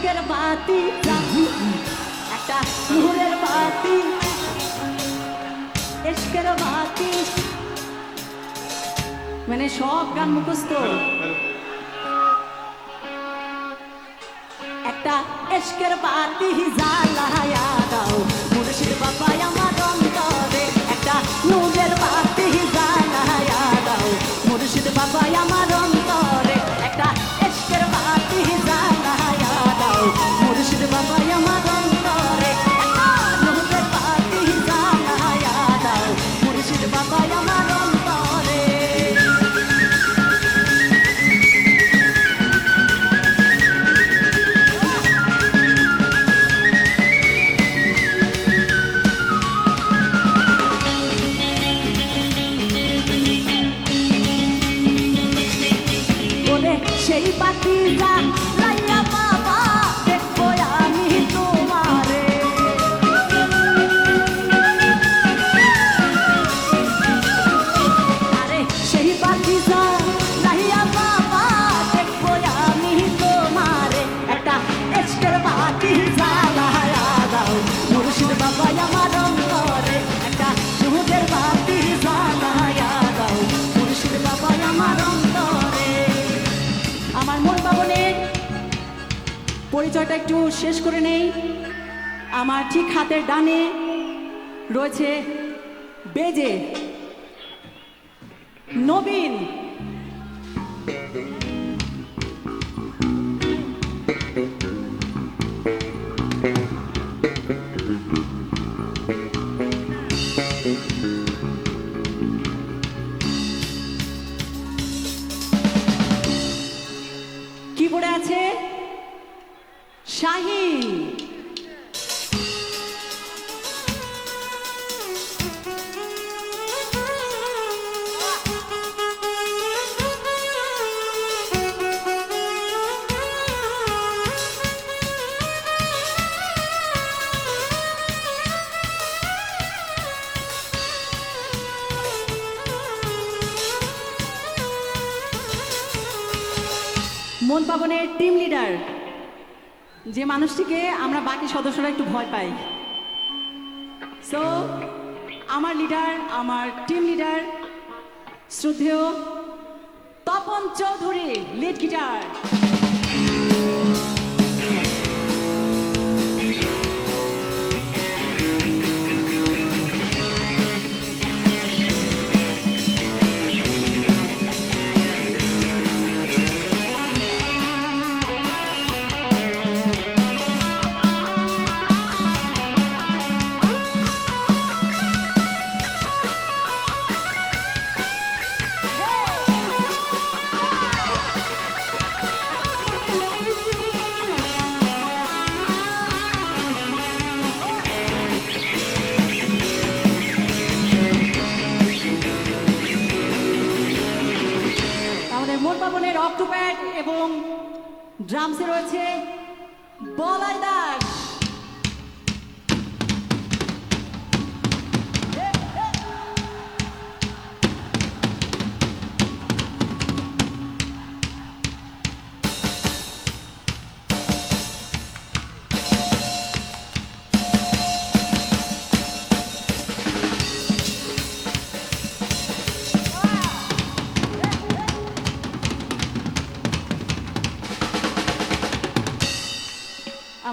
এসকের বাতি একটা সুরের বাতি, এসকের বাতি। মানে সব গান মুখস্থ। একটা এসকের বাতি জ্বালায়া দাও। মুর্শিদ বাবা সেই পাখি যা পরিচয়টা একটু শেষ করে নেই। আমার ঠিক হাতের ডানে রয়েছে বেজে নবীন। কি পড়ে আছে? শাহিন মন পাবনের টিম লিডার যে মানুষটিকে আমরা বাকি সদস্যরা একটু ভয় পাই। সো আমার লিডার আমার টিম লিডার শ্রদ্ধেয় তপন চৌধুরী লিড গিটার পাবনের অক্টোপ্যাড এবং ড্রামসে রয়েছে বলাই দাস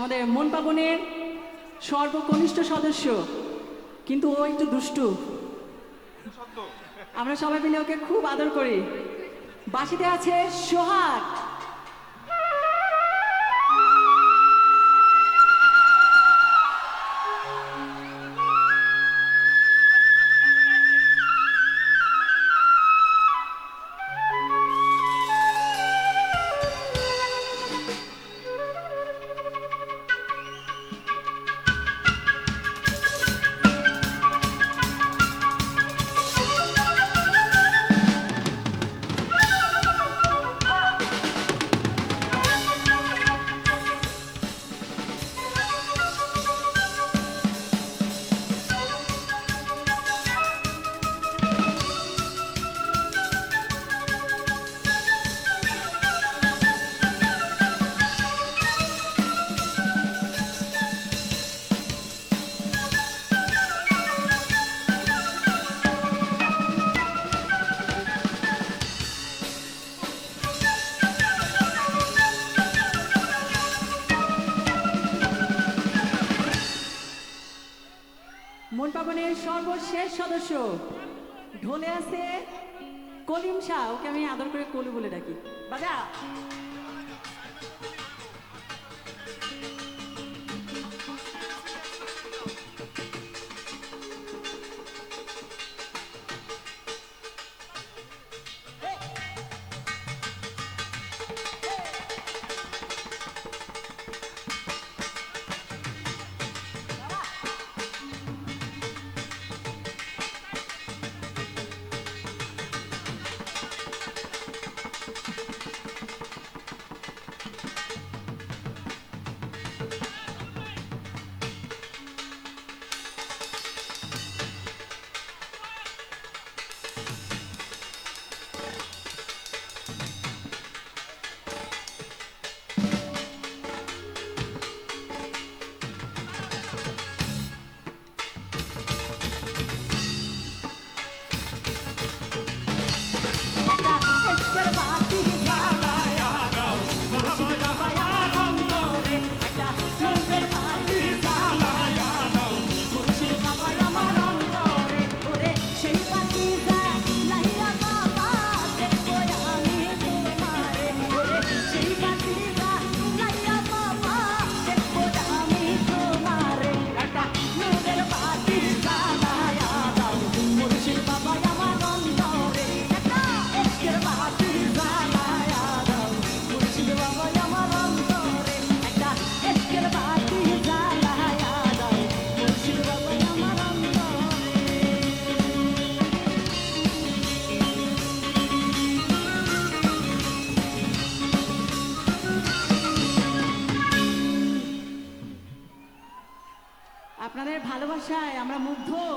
আমাদের মন পাবনের সর্বকনিষ্ঠ সদস্য কিন্তু ও একটু দুষ্টু। আমরা সবাই মিলে ওকে খুব আদর করি। বাসিতে আছে সোহাগ। মন পাবনের সর্বশেষ সদস্য। ঢোলে আছে কলিম শাহ, ওকে আমি আদর করে কলু বলে ডাকি। বাজা। para